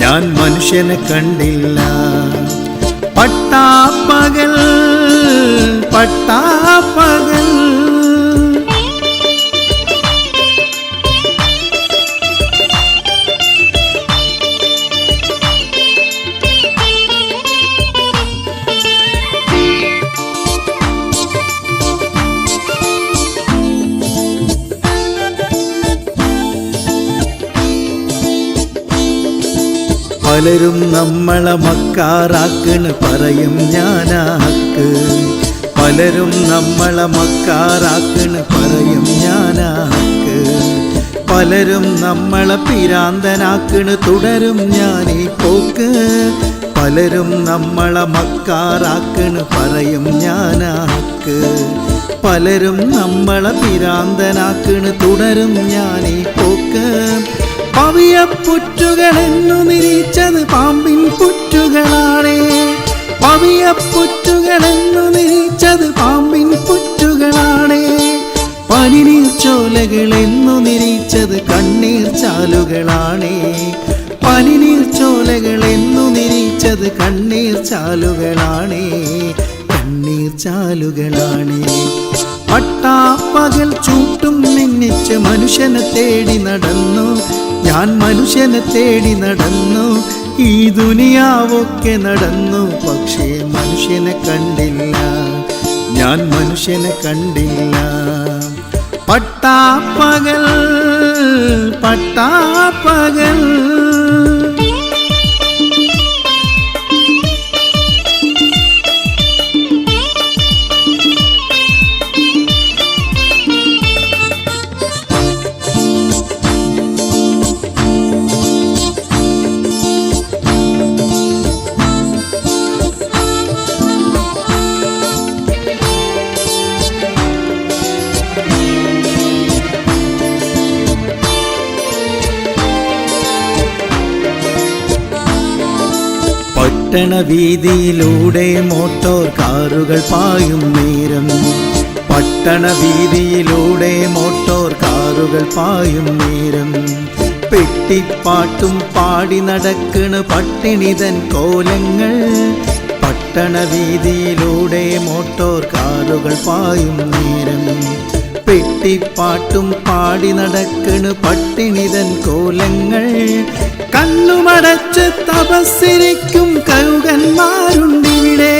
ഞാൻ മനുഷ്യനെ കണ്ടില്ല. പട്ടാപ്പകൽ പട്ടാപ്പകൽ. പലരും നമ്മളെ മക്കാറാക്കണ് പറയും ഞാനാക്ക് പലരും നമ്മളെ മക്കാറാക്കണ് പറയും ഞാനാക്ക് പലരും നമ്മളെ പിരാന്തനാക്കണ് തുടരും ഞാനീ പോക്ക്. പലരും നമ്മളെ മക്കാറാക്കണ് പറയും ഞാനാക്ക് പലരും നമ്മളെ പിരാന്തനാക്കണ് തുടരും ഞാനീ പോക്ക്. പവിയ പുറ്റുകളെന്നു നിരീച്ചത് പാമ്പിൻ പുറ്റുകളാണേ. പവിയ പുറ്റുകളെന്നു നിരീച്ചത് പാമ്പിൻ പുറ്റുകളാണേ. പനിനീർ ചോലകളെന്നു നിരീച്ചത് കണ്ണീർ ചാലുകളാണേ. പനിനീർ ചോലകളെന്നു നിരീച്ചത് കണ്ണീർ ചാലുകളാണേ. കണ്ണീർ ചാലുകളാണേ. പട്ടാപ്പകൽ ചൂട്ടും മിന്നിച്ച് മനുഷ്യനെ തേടി നടന്നു. ഞാൻ മനുഷ്യനെ തേടി നടന്നു. ഈ ദുനിയാവൊക്കെ നടന്നു. പക്ഷേ മനുഷ്യനെ കണ്ടില്ല. ഞാൻ മനുഷ്യനെ കണ്ടില്ല. പട്ടാപ്പകൽ പട്ടാപ്പകൽ. പട്ടണ വീതിയിലൂടെ മോട്ടോർ കാറുകൾ പായും നേരം. പട്ടണ വീതിയിലൂടെ മോട്ടോർ കാറുകൾ പായും നേരം. പെട്ടിപ്പാട്ടും പാടി നടക്കണ് പട്ടിണിതൻ കോലങ്ങൾ. പട്ടണ വീതിയിലൂടെ മോട്ടോർ കാറുകൾ പായും നേരം. പെട്ടിപ്പാട്ടും പാടി നടക്കണ് പട്ടിണിതൻ കോലങ്ങൾ. കണ്ണുമടച്ച് തപസ്സിരിക്കും കഴുകന്മാരുണ്ടിവിടെ.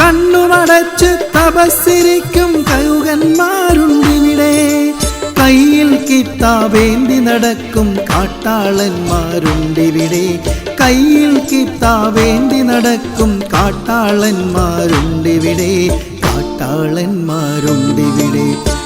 കണ്ണുമടച്ച് തപസ്സിരിക്കും കഴുകന്മാരുണ്ടിവിടെ. കയ്യിൽ കിത്താവേന്തി നടക്കും കാട്ടാളന്മാരുണ്ടിവിടെ. കയ്യിൽ കിത്താവേന്തി നടക്കും കാട്ടാളന്മാരുണ്ടിവിടെ. കാട്ടാളന്മാരുണ്ടിവിടെ.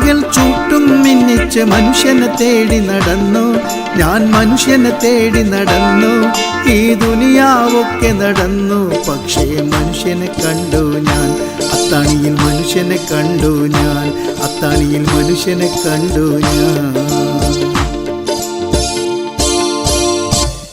പട്ടാപ്പകൽ ചൂട്ടും മിന്നിച്ച് മനുഷ്യനെ തേടി നടന്നു. ഞാൻ മനുഷ്യനെ തേടി നടന്നു. ഈ ദുനിയാവൊക്കെ നടന്നു. പക്ഷേ മനുഷ്യനെ കണ്ടു ഞാൻ. അത്താണിയിൽ മനുഷ്യനെ കണ്ടു ഞാൻ. അത്താണിയിൽ മനുഷ്യനെ കണ്ടു ഞാൻ.